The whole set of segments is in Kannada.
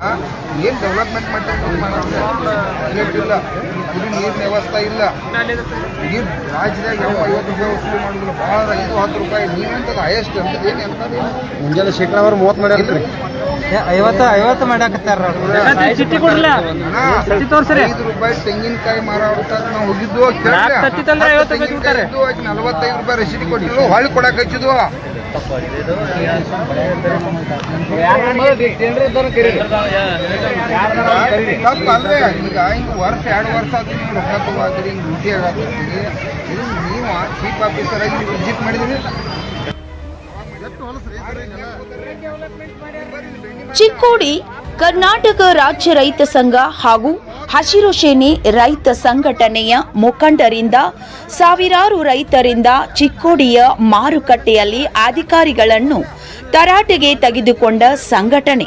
ಏನು ಡೆವಲಪ್ಮೆಂಟ್ ಮಾಡ್ತಾರೆ ಇಲ್ಲ. ಕುಡಿ ನೀರಿನ ವ್ಯವಸ್ಥೆ ಇಲ್ಲ. ಈ ರಾಜ್ಯದಾಗ ಯಾವ ಐವತ್ತು ರೂಪಾಯಿ ವಸೂಲಿ ಮಾಡಿದ್ರು ಭಾಳ ಐದು ಹತ್ತು ರೂಪಾಯಿ. ನೀವೆಂತದ ಹೈಯೆಸ್ಟ್ ಅಂತ? ಏನು ಎಂತದ ಮುಂಜಾನೆ ಶೇಖರ ಅವ್ರು ಮೂವತ್ತು ಮಾಡ್ಯಾರ ಐವತ್ತು ಐವತ್ತು ಮಾಡಾಕತ್ತಾರ ಐದು ರೂಪಾಯಿ ತೆಂಗಿನಕಾಯಿ ಮಾರಾಟ ನಾವು ಹೋಗಿದ್ದು. ನಲವತ್ತೈದು ರೂಪಾಯಿ ರಸೀದಿ ಕೊಟ್ಟಿಲ್ಲ ಹೊಳ್ಳಿ ಕೊಡಕ್ಕೆ ಹಚ್ಚಿದ್ವು? ಈಗ ಹಿಂಗೆ ವರ್ಷ ಎರಡು ವರ್ಷ ಆದ್ರೂ ನೀವು ರೊಕ್ಕ ತಗೋದ್ರಿ ಹಿಂಗೆ ಡ್ಯೂಟಿ ಆಗತ್ತೀರಿ ಇದು ನೀವು ಚೀಫ್ ಆಫೀಸರ್ ಆಗಿ ನೀವು ವಿಸಿಟ್ ಮಾಡಿದ್ರಿ ಚಿಕ್ಕೋಡಿ ಕರ್ನಾಟಕ ರಾಜ್ಯ ರೈತ ಸಂಘ ಹಾಗೂ ಹಸಿರು ಸೇನೆ ರೈತ ಸಂಘಟನೆಯ ಮುಖಂಡರಿಂದ ಸಾವಿರಾರು ರೈತರಿಂದ ಚಿಕ್ಕೋಡಿಯ ಮಾರುಕಟ್ಟೆಯಲ್ಲಿ ಅಧಿಕಾರಿಗಳನ್ನು ತರಾಟೆಗೆ ತೆಗೆದುಕೊಂಡ ಸಂಘಟನೆ.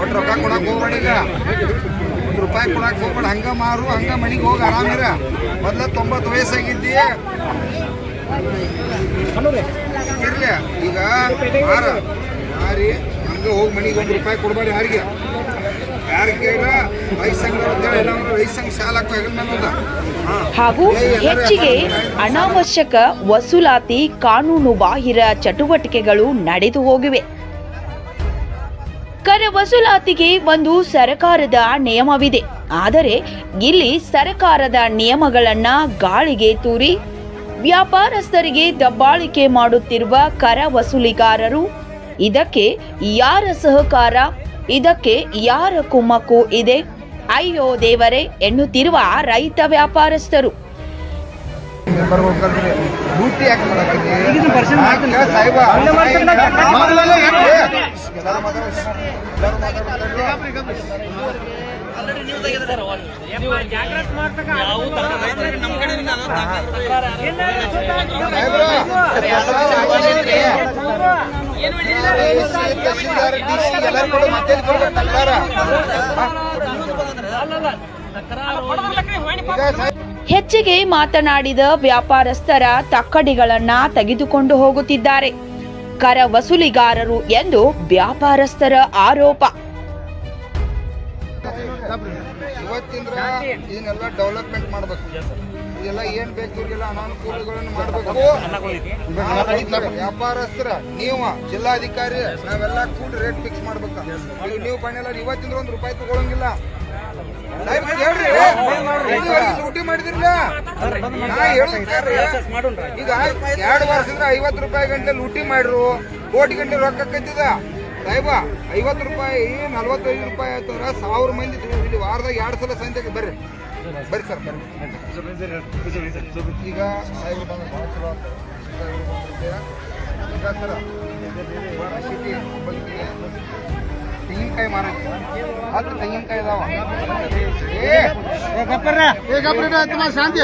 ಒಟ್ಟು ರೊಕ್ಕ ಕೊಡಕ್ಕೆ ಹೋಗ್ಬೇಡ ಈಗ. ಒಂದು ರೂಪಾಯಿ ಕೊಡಕ್ಕೆ ಹೋಗ್ಬೇಡ. ಹಂಗ ಮಾರು ಹಂಗ ಮನೆಗೆ ಹೋಗಿ ಆರಾಮಿರ ಮೊದ್ಲ ತೊಂಬತ್ತು ವಯಸ್ಸಾಗಿದ್ದಿ. ಇರ್ಲಿ. ಈಗ ಮಾರ. ಮಾರಿ ಹಂಗ ಹೋಗಿ ಮನೆಗೆ ಒಂದು ರೂಪಾಯಿ ಕೊಡಬೇಡಿ ಯಾರಿಗೆ. ಹಾಗೂ ಹೆಚ್ಚಿಗೆ ಅನಾವಶ್ಯಕ ವಸೂಲಾತಿ ಕಾನೂನು ಬಾಹಿರ ಚಟುವಟಿಕೆಗಳು ನಡೆದು ಹೋಗಿವೆ. ಕರ ವಸೂಲಾತಿಗೆ ಒಂದು ಸರಕಾರದ ನಿಯಮವಿದೆ. ಆದರೆ ಇಲ್ಲಿ ಸರಕಾರದ ನಿಯಮಗಳನ್ನ ಗಾಳಿಗೆ ತೂರಿ, ವ್ಯಾಪಾರಸ್ಥರಿಗೆ ದಬ್ಬಾಳಿಕೆ ಮಾಡುತ್ತಿರುವ ಕರ ವಸೂಲಿಗಾರರು, ಇದಕ್ಕೆ ಯಾರ ಸಹಕಾರ, ಇದಕ್ಕೆ ಯಾರ ಕುಮ್ಮಕ್ಕು ಇದೆ? ಅಯ್ಯೋ ದೇವರೇ, ಎನ್ನುತ್ತಿರುವ ರೈತ ವ್ಯಾಪಾರಸ್ಥರು. ಬರ್ಬೇಕಲ್ರಿ ಡ್ಯೂಟಿ ಯಾಕೆ ಮಾಡತ್ತೀರಿ? ಸಾಹೇಬ? ಎಲ್ಲರೂ. ಎಲ್ಲರೂ ಮಾತಾಡ್ತಾರೆ. ಹೆಚ್ಚಿಗೆ ಮಾತನಾಡಿದ ವ್ಯಾಪಾರಸ್ಥರ ತಕ್ಕಡಿಗಳನ್ನ ತೆಗೆದುಕೊಂಡು ಹೋಗುತ್ತಿದ್ದಾರೆ. ಕರ ವಸೂಲಿಗಾರರು ಎಂದು ವ್ಯಾಪಾರಸ್ಥರ ಆರೋಪ. ಇವತ್ತಿಂದ್ರ ಇದನ್ನೆಲ್ಲ ಡೆವಲಪ್ಮೆಂಟ್ ಮಾಡ್ಬೇಕು? ಇದೆಲ್ಲ ಏನ್ ಬೇಕು ಇವ್ರಿಗೆಲ್ಲ ಅನಾನುಕೂಲಗಳನ್ನು ಮಾಡ್ಬೇಕು? ವ್ಯಾಪಾರಸ್ಥರ ನೀವು ಜಿಲ್ಲಾಧಿಕಾರಿ ನಾವೆಲ್ಲ ಕೂಡ ರೇಟ್ ಫಿಕ್ಸ್ ಮಾಡ್ಬೇಕು. ನೀವು ಬಣ್ಣ ಇವತ್ತಿಂದ್ರ ಒಂದ್ ರೂಪಾಯಿ ತಗೊಳಂಗಿಲ್ಲ. ಲೂಟಿ ಮಾಡಿದ್ರಲ್ಲ ಈಗ ಎರಡು ವರ್ಷದಿಂದ ಐವತ್ತು ರೂಪಾಯಿ ಗಂಟೆ ಲೂಟಿ ಮಾಡ್ರು ಕೋಟಿ ಗಂಟೆ ರೊಕ್ಕ ಕತ್ತಿದ ಸಾಹೇಬ ಐವತ್ತು ರೂಪಾಯಿ ನಲ್ವತ್ತೈದು ರೂಪಾಯಿ ಆಯ್ತಂದ್ರ ಸಾವಿರ ಮಂದಿ ಇಲ್ಲಿ ವಾರದಾಗ ಎರಡು ಸಲ ಸಂತೆಗೆ ಬರ್ರಿ ಬರ್ರಿ ಸರ್ ಬರ್ರಿ ಈಗ ಸಾಹೇಬ್ರು ಬಂದ ಭಾಳ ಚಲೋ. ಈಗ ಸರ ಬಗ್ಗೆ ತೆಂಗಿನಕಾಯಿ ಮಾರಕ್ಕೆ ಹತ್ತು ತೆಂಗಿನಕಾಯಿ ಇದಾವ ಏ ಶಾಂತಿ.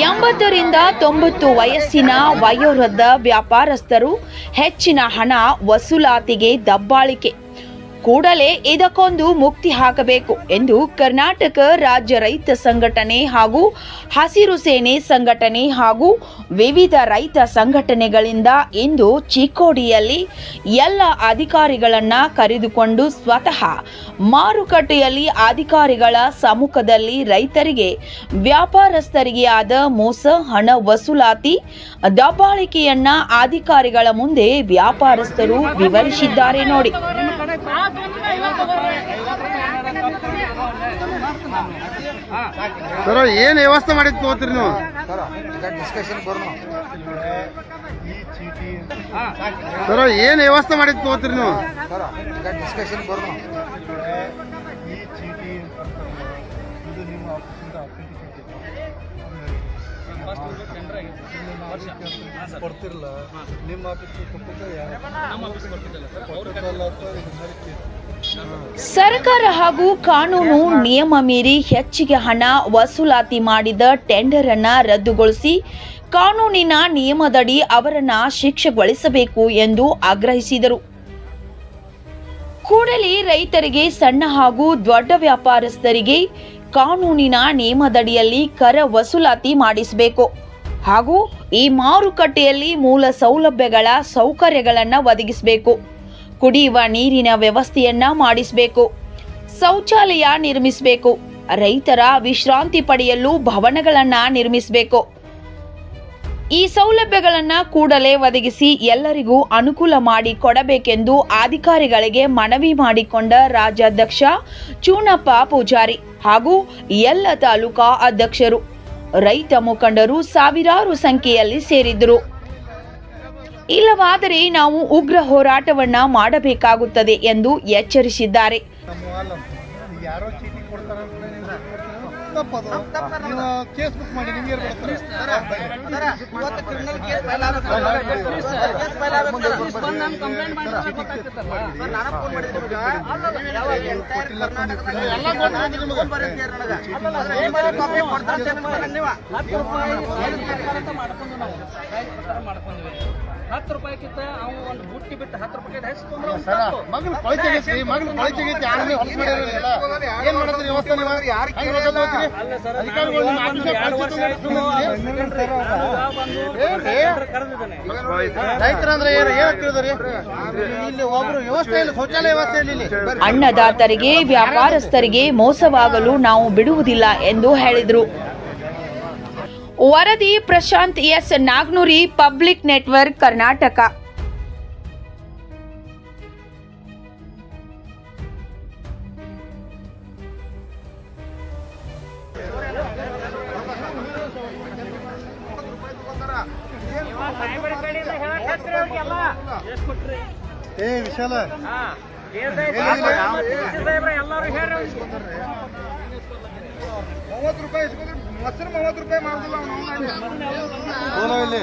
ಎಂಬತ್ತರಿಂದ ತೊಂಬತ್ತು ವಯಸ್ಸಿನ ವಯೋವೃದ್ಧ ವ್ಯಾಪಾರಸ್ಥರು ಹೆಚ್ಚಿನ ಹಣ ವಸೂಲಾತಿಗೆ ದಬ್ಬಾಳಿಕೆ. ಕೂಡಲೇ ಇದಕ್ಕೊಂದು ಮುಕ್ತಿ ಹಾಕಬೇಕು ಎಂದು ಕರ್ನಾಟಕ ರಾಜ್ಯ ರೈತ ಸಂಘಟನೆ ಹಾಗೂ ಹಸಿರು ಸೇನೆ ಸಂಘಟನೆ ಹಾಗೂ ವಿವಿಧ ರೈತ ಸಂಘಟನೆಗಳಿಂದ ಇಂದು ಚಿಕ್ಕೋಡಿಯಲ್ಲಿ ಎಲ್ಲ ಅಧಿಕಾರಿಗಳನ್ನು ಕರೆದುಕೊಂಡು ಸ್ವತಃ ಮಾರುಕಟ್ಟೆಯಲ್ಲಿ ಅಧಿಕಾರಿಗಳ ಸಮ್ಮುಖದಲ್ಲಿ ರೈತರಿಗೆ ವ್ಯಾಪಾರಸ್ಥರಿಗೆ ಆದ ಮೋಸ, ಹಣ ವಸೂಲಾತಿ, ದಬ್ಬಾಳಿಕೆಯನ್ನ ಅಧಿಕಾರಿಗಳ ಮುಂದೆ ವ್ಯಾಪಾರಸ್ಥರು ವಿವರಿಸಿದ್ದಾರೆ ನೋಡಿ. ಸರ್ ಏನ್ ವ್ಯವಸ್ಥೆ ಮಾಡಿದ್ ತಗೋತೀರಿ ನೀವು? ಡಿಸ್ಕಷನ್ ಸರ್ ಏನ್ ವ್ಯವಸ್ಥೆ ಮಾಡಿದ್ ತಗೋತೀರಿ ನೀವು? ಡಿಸ್ಕಷನ್ ಇದು ಕೊಡ್ತಿರಲ್ಲ ನಿಮ್ಮ ಸರ್ಕಾರ ಹಾಗೂ ಕಾನೂನು ನಿಯಮ ಮೀರಿ ಹೆಚ್ಚಿಗೆ ಹಣ ವಸೂಲಾತಿ ಮಾಡಿದ ಟೆಂಡರ್ ಅನ್ನ ರದ್ದುಗೊಳಿಸಿ ಕಾನೂನಿನ ನಿಯಮದಡಿ ಅವರನ್ನ ಶಿಕ್ಷೆಗೊಳಿಸಬೇಕು ಎಂದು ಆಗ್ರಹಿಸಿದರು. ಕೂಡಲೇ ರೈತರಿಗೆ ಸಣ್ಣ ಹಾಗೂ ದೊಡ್ಡ ವ್ಯಾಪಾರಸ್ಥರಿಗೆ ಕಾನೂನಿನ ನಿಯಮದಡಿಯಲ್ಲಿ ಕರ ವಸೂಲಾತಿ ಮಾಡಿಸಬೇಕು. ಹಾಗೂ ಈ ಮಾರುಕಟ್ಟೆಯಲ್ಲಿ ಮೂಲ ಸೌಲಭ್ಯಗಳ ಸೌಕರ್ಯಗಳನ್ನು ಒದಗಿಸಬೇಕು. ಕುಡಿಯುವ ನೀರಿನ ವ್ಯವಸ್ಥೆಯನ್ನ ಮಾಡಿಸಬೇಕು. ಶೌಚಾಲಯ ನಿರ್ಮಿಸಬೇಕು. ರೈತರ ವಿಶ್ರಾಂತಿ ಪಡೆಯಲು ಭವನಗಳನ್ನ ನಿರ್ಮಿಸಬೇಕು. ಈ ಸೌಲಭ್ಯಗಳನ್ನ ಕೂಡಲೇ ಒದಗಿಸಿ ಎಲ್ಲರಿಗೂ ಅನುಕೂಲ ಮಾಡಿ ಕೊಡಬೇಕೆಂದು ಅಧಿಕಾರಿಗಳಿಗೆ ಮನವಿ ಮಾಡಿಕೊಂಡ ರಾಜ್ಯಾಧ್ಯಕ್ಷ ಚೂನಪ್ಪ ಪೂಜಾರಿ ಹಾಗೂ ಎಲ್ಲ ತಾಲೂಕಾ ಅಧ್ಯಕ್ಷರು. ರೈತ ಮುಖಂಡರು ಸಾವಿರಾರು ಸಂಖ್ಯೆಯಲ್ಲಿ ಸೇರಿದ್ದರು. ಇಲ್ಲವಾದರೆ ನಾವು ಉಗ್ರ ಹೋರಾಟವನ್ನ ಮಾಡಬೇಕಾಗುತ್ತದೆ ಎಂದು ಎಚ್ಚರಿಸಿದ್ದಾರೆ ಯಾರೋ ಹತ್ತು ಅವ್ನು ಒಂದು ಬುಟ್ಟಿ ಬಿಟ್ಟು ಹತ್ತು ರೂಪಾಯಿ ರೈತರಂದ್ರೆ ಇಲ್ಲಿ ಒಬ್ರು ವ್ಯವಸ್ಥೆ ಇಲ್ಲ ಶೌಚಾಲಯ ವ್ಯವಸ್ಥೆ ಇಲ್ಲ ಅನ್ನದಾತರಿಗೆ ವ್ಯಾಪಾರಸ್ಥರಿಗೆ ಮೋಸವಾಗಲು ನಾವು ಬಿಡುವುದಿಲ್ಲ ಎಂದು ಹೇಳಿದರು. ವರದಿ Prashant S Nagnuri public network Karnataka. ಏ ವಿಶಾಲ. ಮೂವತ್ತು ರೂಪಾಯಿ ಇಸ್ಕೊಂಡ್ರೆ. ಮೊಸರು ಮೂವತ್ತು ರೂಪಾಯಿ ಮಾಡೋದಿಲ್ಲ ಅವ್ನು ಇಲ್ಲಿ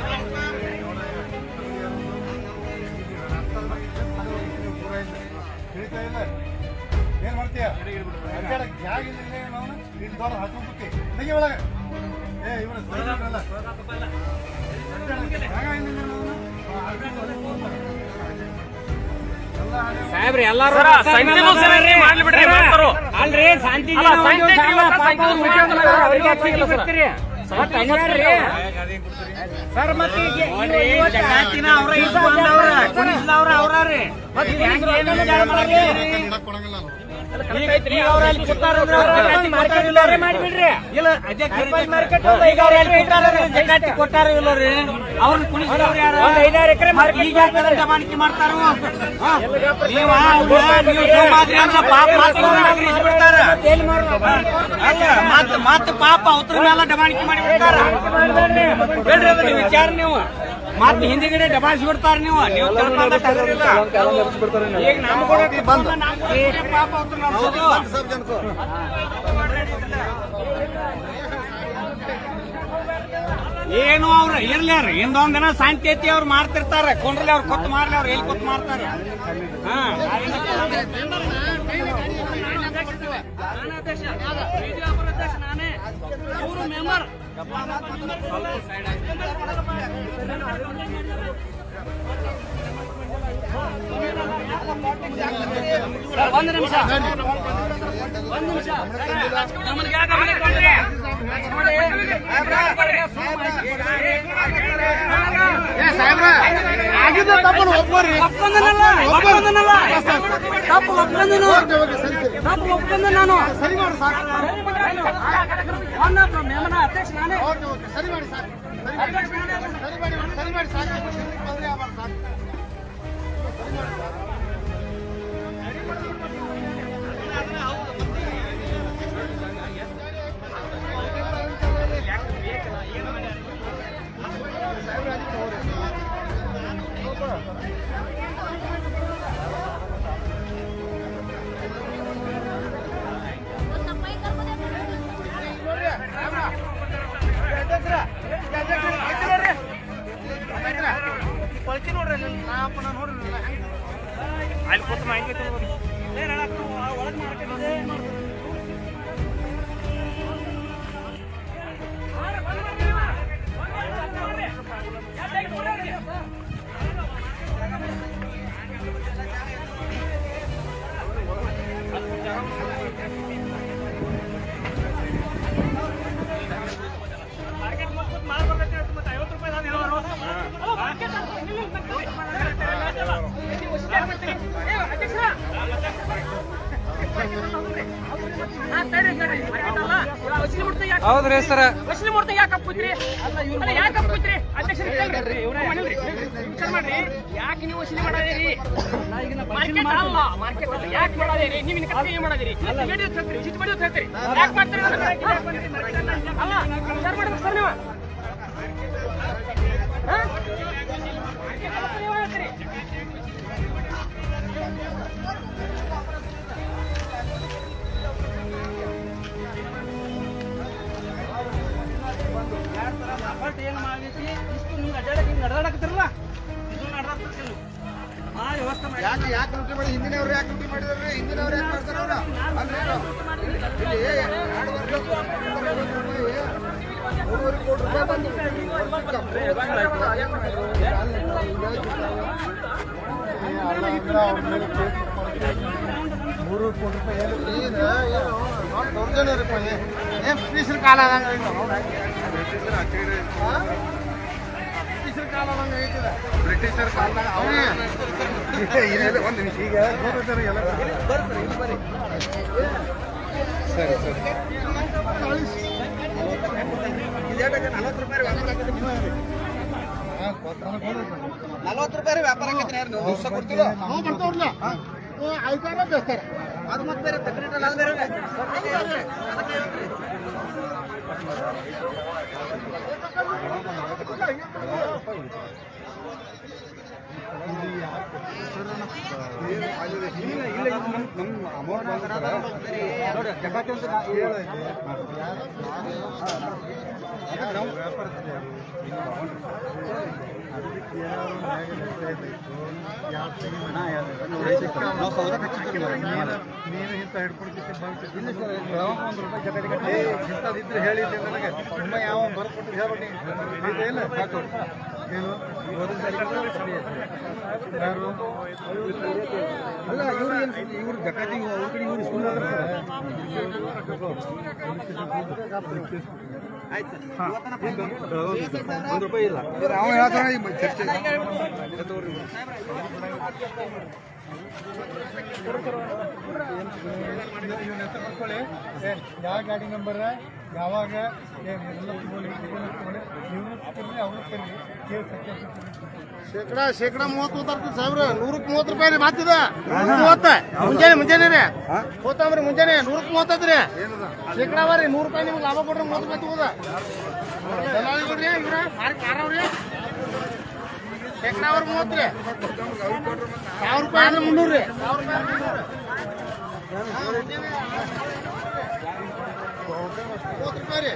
ಇಲ್ಲ. ಏನ್ ಮಾಡ್ತೀಯ? ಅಡ್ಡಾಡಕ್ ಜಾಗ ಇಲ್ಲ ನಾವು ಇಲ್ಲಿ ದೊಡ್ಡ ಹಾಕೊಂಡ್ಬಿಟ್ಟಿ ತೆಗಿ ಒಳಗೆ. ಏ ಇವ್ರ ಅಡ್ಡಾಡಕ್ ಜಾಗ ಇಲ್ಲ ಸಾಹೇಬ್ರಿ ಎಲ್ಲಾರು ಮಾಡ್ಲಿ ಬಿಡ್ರಿ ಅಲ್ರಿ ಶಾಂತಿ ಸರ್ ಮತ್ತೆ ಜಗತ್ತಿನ ಅವ್ರ ಮತ್ತೆ ಅವ್ರ ರೀ ದಬಾಣಿಕೆ ಮಾಡ್ತಾರ. ಮತ್ ಪಾಪ ಅವ್ರ ಮೇಲೆ ಡಬಾಣಿಕೆ ಮಾಡಿ ಬಿಡ್ತಾರ. ವಿಚಾರ ನೀವು. ಮತ್ ಹಿಂದಿಗಡೆ ಡಬಾಯಿಸಿ ಬಿಡ್ತಾರ ನೀವು. ನೀವು. ಈಗ ನಮ್ ಕೂಡ ಬಂದು ಪಾಪ ಅವ್ರ ನಡ್ಸೋದು. ಏನು ಅವ್ರ ಇರ್ಲಿ ಅವ್ರ. ಹಿಂದೊಂದ್ ದಿನ ಶಾಂತಿ ಐತಿ ಅವ್ರು ಮಾಡ್ತಿರ್ತಾರ. ಕೊಂಡ್ರಲ್ಲಿ ಅವ್ರು ಕೊತ್ತು ಮಾಡ್ಲಿ ಅವ್ರು ಎಲ್ಲಿ ಕೊತ್ತು ಮಾಡ್ತಾರ ಹಾ. ನಾನೇ. ಅಧ್ಯಕ್ಷ ಮಾಡಿಕೊಂಡ್ರಿ? ಒಪ್ಪಂದನಲ್ಲ, ನಿಮಿಷ. ಒಂದು ನಿಮಿಷ. ತಪ್ಪು ಒಪ್ಪಂದ ನಾನು. ಸರಿ ಮೇಮನ ಅಧ್ಯಕ್ಷ ನಾನೇ ಸರಿ ಮಾಡಿ ಸರ್ ಸರಿ ಮಾಡಿ ಸರಿ ಮಾಡಿ ಸರಿ ಮಾಡಿ ಹೌದ್ರಿ ಸರ್. ವಸೂಲಿ ಮಾಡ್ತಾ ಯಾಕೆ ಅಪ್ಪುತ್ರಿ ಯಾಕೆ ಅಪ್ಪುತ್ರಿ ಅಧ್ಯಕ್ಷರು ವಿಚಾರ ಮಾಡ್ರಿ. ಯಾಕೆ ನೀವು ವಸೂಲಿ ಮಾಡಾದಿರಿ? ಮಾರ್ಕೆಟ್ ಅಲ್ಲ ಮಾರ್ಕೆಟ್ ಅಲ್ಲ. ಯಾಕೆ ಮಾಡಾದಿರಿ? ನೀವು ಏನ್ ಮಾಡಾದಿರಿ? ವಿಡಿಯೋ ಹೇಳ್ತೀರಿ ಚಿಟ್ ವಿಡಿಯೋ ಹೇಳ್ತೀರಿ ಯಾಕೆ ಮಾಡ್ತೀರಿ? ಅಲ್ಲ ವಿಚಾರ ಮಾಡ್ಬೇಕು ಸರ್ ನೀವು. ಆ ವ್ಯವಸ್ಥೆ ಯಾಕೆ ಯಾಕೆ ಮಾಡಿ ಹಿಂದಿನವ್ರು ಯಾಕೆ ಲೂಟಿ ಹಿಂದಿನವ್ರು ಯಾಕೆ ಮಾಡ್ತಾರ ಕೋಟಿ ರೂಪಾಯಿ ಮೂರು ಕೋಟಿ ರೂಪಾಯಿ ಏನು ದೌರ್ಜನ್ಯ ಏನ್ ಬ್ರಿಟಿಷರ ಕಾಲ ಆದಂಗ ಬ್ರಿಟಿಷರ ಕಾಲದಾಗ ಅವ್ರೇ ಒಂದು ನಿಮಿಷ. ಈಗ ಗೋರೂರು ಎಲ್ಲ ಸರಿ ಸರಿ. ನಲವತ್ತು ರೂಪಾಯಿ ವ್ಯಾಪಾರ ಆಗೈತೆ ಯಾರು? ನೀವು ದಿವಸ ಕೊಡ್ತೀರೋ? ನಾವು ಬರ್ತಾವ್ರಲ್ಲ ಐದಾರ ಬೇಸ್ತಾರೆ ಅದು ಮತ್ತೆ ಬೇರೆ ಅದು ಬೇರೆ. ನೀನು ಇಂಥ ಇಂಥದ್ದಿದ್ರೆ ಹೇಳಿದ್ದೆ ನನಗೆ ತುಂಬ ಯಾವ ಬರ್ಕೊಟ್ಟು ಹೇಳ್ಬಿಟ್ಟು ಇಲ್ಲ. ಅಲ್ಲ ಇವ್ರು ಇವ್ರು ಇವ್ರು ಒಂದು ರೂಪಾಯಿ ಇಲ್ಲ ಅವ ಹೇಳ್ತಾನೆ ಚರ್ಚೆ ಯಾವ ಗಾಡಿ ನಂಬರ್ ಯಾವಾಗ ಶೇಕಡಾ ಶೇಕಡಾ ಮೂವತ್ತು ಮೂವತ್ತು ಸಾವಿರ ನೂರಕ್ಕೆ ಮೂವತ್ತು ರೂಪಾಯಿ ರೀ ಮಾತಿದ ಮೂವತ್ತು? ಮುಂಜಾನೆ ಮುಂಜಾನೆ ರೀ. ಹೋತಾಮ್ರಿ ಮುಂಜಾನೆ. ನೂರಕ್ಕೆ ಮೂವತ್ತದ್ರಿ ಶೇಕಡಾ ರೀ ನೂರು ರೂಪಾಯಿ ನಿಮ್ಗೆ ಲಾಭ ಕೊಡ್ರಿ ಮೂವತ್ತು ರೂಪಾಯಿ ತಗೋದ. ಇವ್ರ ಕಾರವ್ರಿ ಶೇಕಡ ಅವ್ರ ಮೂವತ್ತು ರೀ ಸಾವಿರ ರೂಪಾಯಿ ಅಂದ್ರೆ ಮುನ್ನೂರು ರೀ ಸಾವಿರ ರೂಪಾಯಿ ರೀ.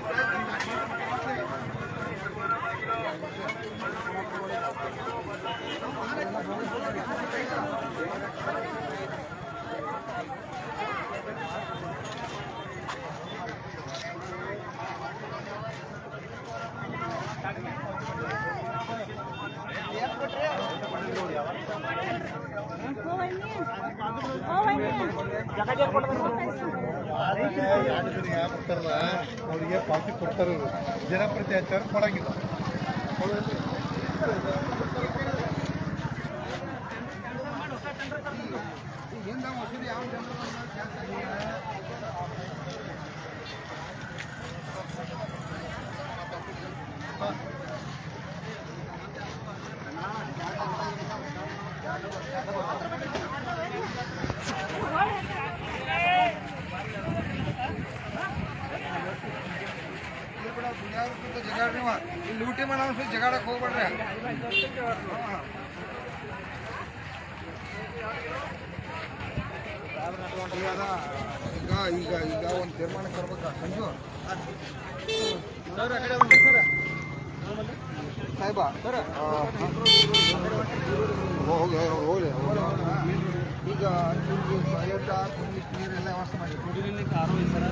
ಯಾರು ಬರ್ತಾರಲ್ಲ ಅವರಿಗೆ ಪಾವತಿ ಕೊಡ್ತಾರೆ ಇವ್ರು ಜನಪ್ರತಿ ಹಚ್ಚಾರ ಕೊಡಂಗಿಲ್ಲ ಇಲ್ಲಿ ಲೂಟಿ ಮಾಡೋ ಜಗಾಡಕ್ ಹೋಗ್ಬೇಡ್ರಿ. ಈಗ ಈಗ ಈಗ ಒಂದು ತೀರ್ಮಾನ ತರ್ಬೇಕ ಸಂಜು? ಸಾಹೇಬ? ಹೋಗಿ ಹೋಗಿ ಈಗ ಟಾಯ್ಲೆಟ್ ನೀರೆಲ್ಲ ವ್ಯವಸ್ಥೆ ಮಾಡಿ. ಕುಡಿಲಿಕ್ಕೆ ಸರ.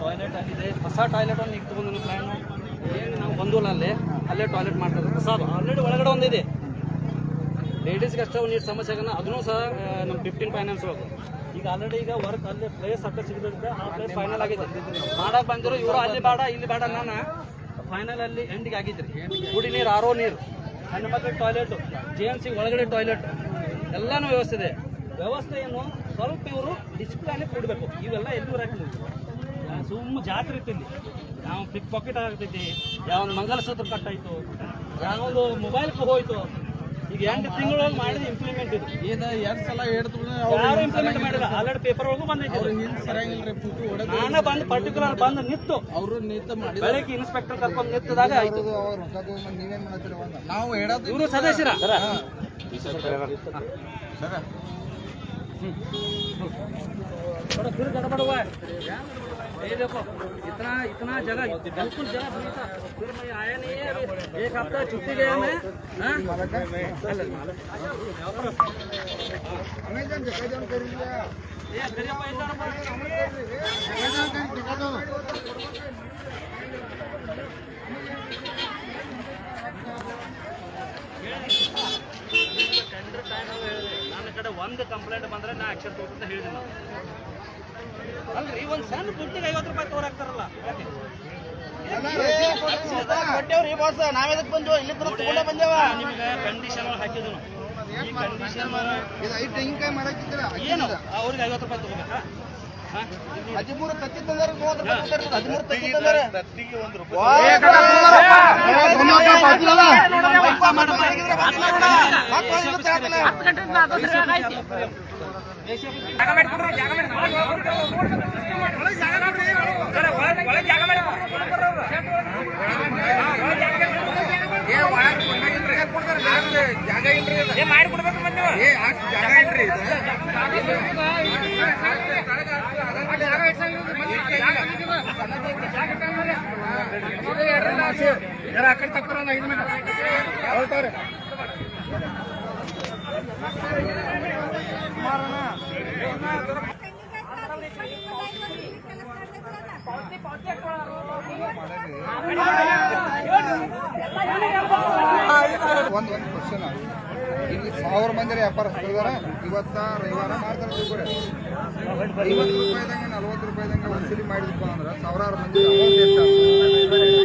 ಟಾಯ್ಲೆಟ್ ಹೊಸ ಟಾಯ್ಲೆಟ್ ಒಂದು ಈಗ ತಗೊಂಡು ಪ್ಲಾನ್ ಏನು ನಾವು ಬಂದಿಲ್ಲ ಅಲ್ಲಿ ಅಲ್ಲೇ ಟಾಯ್ಲೆಟ್ ಮಾಡ್ತಾರೆ ಸರ್ ಆಲ್ರೆಡಿ ಒಳಗಡೆ ಒಂದಿದೆ. ಲೇಡೀಸ್ಗೆ ಅಷ್ಟೇ ನೀರು ಸಮಸ್ಯೆ ಆಗೋಣ ಅದನ್ನು ಸಹ ನಮ್ಮ ಫಿಫ್ಟೀನ್ ಫೈನಾನ್ಸ್ ಒಳಗೆ. ಈಗ ಆಲ್ರೆಡಿ ಈಗ ವರ್ಕ್ ಅಲ್ಲಿ ಪ್ಲೇಸ್ ಅಕ್ಕ ಸಿಗದಂತೆ ಆ ಪ್ಲೇಸ್ ಫೈನಲ್ ಆಗಿದೆ. ಮಾಡಕ್ಕೆ ಬಂದಿರೋ ಇವರು ಅಲ್ಲಿ ಬೇಡ ಇಲ್ಲಿ ಬೇಡ ನಾನು ಫೈನಲ್ ಅಲ್ಲಿ ಎಂಡಿಗೆ ಆಗಿದ್ರಿ. ಕುಡಿ ನೀರು ಆರೋ ನೀರು ಹೆಣ್ಣು ಮಕ್ಕಳ ಟಾಯ್ಲೆಟು ಜಿ ಎಂ ಸಿ ಒಳಗಡೆ ಟಾಯ್ಲೆಟ್ ಎಲ್ಲಾನು ವ್ಯವಸ್ಥೆ ಇದೆ. ವ್ಯವಸ್ಥೆ ಏನು? ಸ್ವಲ್ಪ ಇವರು ಡಿಸಿಪ್ಲೈನ್ ಕೊಡಬೇಕು. ಇವೆಲ್ಲ ಎಲ್ಲಿ ಹಾಕಿದ್ವಿ ಸುಮ್ಮ ಜಾತ್ರೆ ಇರ್ತೀನಿ ಯಾವ ಪಿಕ್ ಪಾಕೆಟ್ ಆಗ್ತೈತಿ ಯಾವ ಮಂಗಲ ಮಂಗಲಸೂತ್ರ ಕಟ್ಟಾಯ್ತು. ಯಾವ ಒಂದು ಮೊಬೈಲ್ ಹೋಯ್ತು. ಈಗ ಎಂಟು ತಿಂಗಳೊಳಗೆ ಮಾಡಿದ ಇಂಪ್ಲಿಮೆಂಟ್ ಇದು. ಎರಡು ಸಲ ಹೇಳ್ತು ಯಾರು ಇಂಪ್ಲಿಮೆಂಟ್ ಮಾಡಿಲ್ಲ. ಆಲ್ರೆಡಿ ಪೇಪರ್ ಒಳಗೂ ಬಂದೈತಿ ಇದು. ನಾನು ಬಂದು ಪರ್ಟಿಕ್ಯುಲರ್ ಬಂದು ನಿಂತು. ಅವರು ನಿಂತ ಮಾಡಿ ಬೆಳಗ್ಗೆ ಇನ್ಸ್ಪೆಕ್ಟರ್ ಕರ್ಕೊಂಡು ನಿಂತದಾಗ ಆಯ್ತು. ನೀವೇನ್ ನಾವು ಹೇಳೋದು ಇವರು ಸದಸ್ಯರ. फिर गड़बड़ हुआ है ये देखो इतना इतना जगह बिल्कुल जगह फ्री था फिर मैं आया नहीं है अभी एक हफ्ता छुट्टी गया मैं हाँ? ಅಮೆಜಾನ್ ಜಗಾಜಾನ್ ಕರೀಲಿಲ್ಲ ये फिर ये पैसा ना पड़े। ಟೆಂಡರ್ ಟೈಮ್ ಹೇಳಿದೆ ನನ್ನ ಕಡೆ ಒಂದು ಕಂಪ್ಲೇಂಟ್ ಬಂದ್ರೆ ನಾ ಆಕ್ಷನ್ ತಗೋತ ಹೇಳಿದೆ ನಾನು ಅಲ್ರಿ ಒಂದು ಸಣ್ಣ ದುಡ್ಡಿಗೆ ಐವತ್ತು ರೂಪಾಯಿ ತೋರಾಕ್ತಾರಲ್ಲ ನಿಮ್ಗೆ ಕಂಡೀಷನ್ ಹಾಕಿದ್ರು ಈ ಕಂಡೀಷನ್ ಇದು ಐದು ತೆಂಗಿನಕಾಯಿ ಮಾಡಕ್ಕಿದ್ರ ಏನು ಅವ್ರಿಗೆ ಐವತ್ತು ರೂಪಾಯಿ ತಗೋಬೇಕಾ? ಹದಿಮೂರು ತತ್ತಿ ತಂದಾರ ಮೂವತ್ತು ರೂಪಾಯಿ ಕೊಡ್ತಾರ ಹದಿಮೂರು ತತ್ತಿ ತಂದಾರ ಜಾಗ ಇಲ್ರಿ ಏ ಅಷ್ಟ್ ಜಾಗ ಇಲ್ರಿ ಮಿನಿಟ್ ಪಾವತಿ ಒಂದ್ ಒಂದು ಕ್ವಶನ್ ಇಲ್ಲಿ ಸಾವಿರ ಮಂದಿ ವ್ಯಾಪಾರ ಇದಾರ. ಇವತ್ತ ರವಿವಾರ ಮಾಡ್ತಾರೆ ಐವತ್ತು ರೂಪಾಯಿದಂಗೆ ನಲ್ವತ್ತು ರೂಪಾಯಿದಂಗೆ ವಸೂಲಿ ಮಾಡಿದಪ್ಪ ಅಂದ್ರೆ ಸಾವಿರಾರು ಮಂದಿ ಅಮೌಂಟ್ ಎಷ್ಟಾಯ್ತು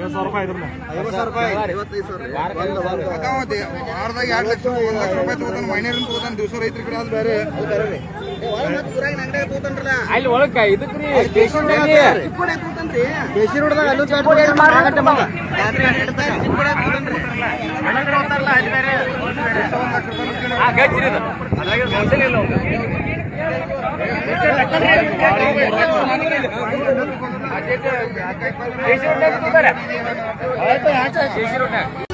ಐವತ್ತ ಸಾವಿರ ಅದಾವತ್ತೆ. ವಾರದಾಗ ಎರಡು ಲಕ್ಷ ಒಂದ್ ಲಕ್ಷ ರೂಪಾಯಿ ತಗೋತಾನ. ಮೈನೇರಿನ ತಗೋತಾನ. ದಿವಸ ರೈತರ ಕಡೆ ಅದು ಬೇರೆ ಅಲ್ಲಿ ಒಳಗ ಇದಕ್ರಿ ಯಾಕೆ